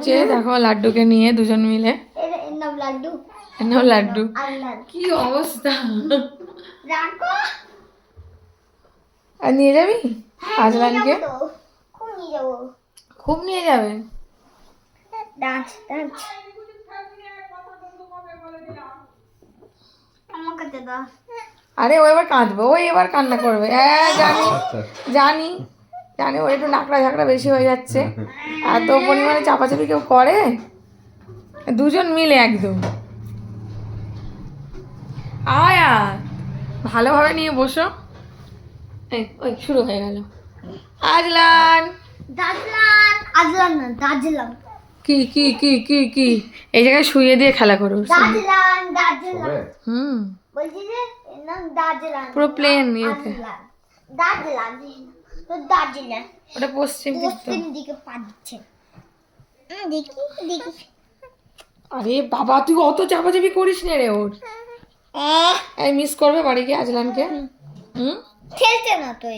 করছে দেখো লাড্ডুকে নিয়ে দুজন মিলে। লাড্ডু। লাড্ডু। কি অবস্থা? আর নিয়ে যাবি? আজলানকে খুব নিয়ে যাব। খুব নিয়ে দাও। আরে ও এবার কাঁদবে ও এবার কান্না করবে। হ্যাঁ জানি জানি। জানি ও একটু নাকড়া ঝাঁকড়া বেশি হয়ে যাচ্ছে। এত পরিমাণে চাপাচাপি কেউ করে? দুজন মিলে একদম। আয় আয় ভালোভাবে নিয়ে বসো। এই ওই শুরু হয়ে গেল। আজলান। দাজলান আজলান না দাজলান কি কি কি কি কি? এই জায়গায় শুয়ে দিয়ে খেলা করো। দাজলান দাজলান হুম। বলছি যে নাম দাজলান। পুরো প্লেন আজলান। দাজলান দাজলান ওটা পশ্চিম পশ্চিম দিকে পা দিচ্ছে। দেখি দেখি। আরে বাবা তুই অত চাপাচাপি করিস না রে ওর। এই মিস করবে বাড়ি গিয়ে আজলানকে। হুম। খেলছে না তো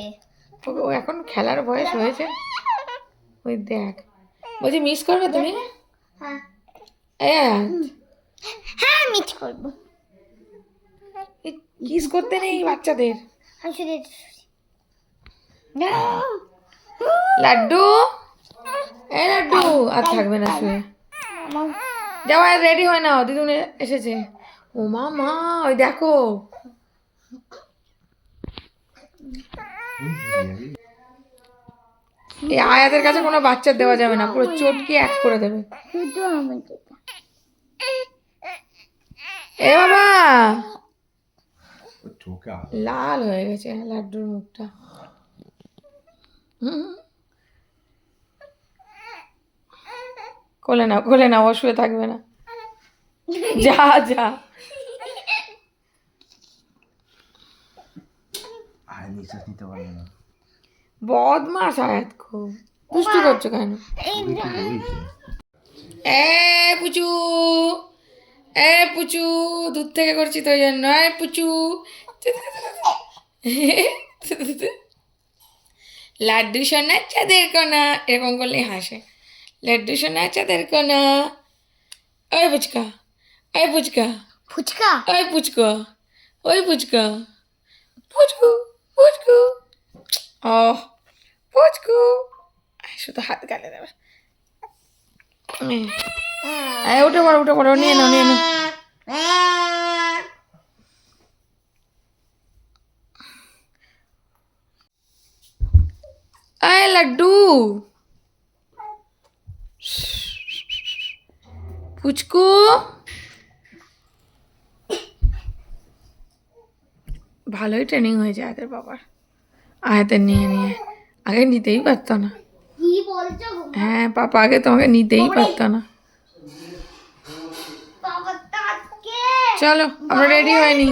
ও এখন খেলার বয়স হয়েছে। ওই দেখ। বলছি মিস করবে তুমি? হ্যাঁ। হ্যাঁ মিট করব। কিস করতে নেই বাচ্চাদের। আমি শুধু লাড্ডু? এই লাড্ডু আর থাকবে না শুয়ে। যাও আর রেডি হয় না দিদুন এসেছে। ও মা মা ওই দেখো। এই আয়াতের কাছে কোনো বাচ্চা দেওয়া যাবে না পুরো চটকে এক করে দেবে। এ বাবা! লাল হয়ে গেছে লাড্ডুর মুখটা। কোলে নাও কোলে নাও ও শুয়ে থাকবে না। যা যা। আর নিঃশ্বাস নিতে পারবে না। বদমাস আয়াত খুব দুষ্টু করছ কেন? এ পুচু এ পুচু দূর থেকে করছি তো ওই জন্য। এ পুচু লাড্ডু সোনা চাঁদের কোনা এরকম করলেই হাসে। লাড্ডু সোনা চাঁদের কোনা ওই পুচকা ওই পুচকা ফুচকা? ওই পুচকা ওই পুচকা পুচকু পুচকু ও পুচকু আয়, শুধু হাত গালে দেবে। উঠে পড়ো উঠে পড়ো নিয়ে নাও নিয়ে নাও। আয় লাড্ডু পুচকু ভালোই ট্রেনিং হয়েছে আয়াতের বাবার আয়াতের নিয়ে নিয়ে আগে নিতেই পারতো না কি বলছো গো? হ্যাঁ পাপা আগে তোমাকে নিতেই পারতো না বাবা তাকে চলো আমরা রেডি হয়নি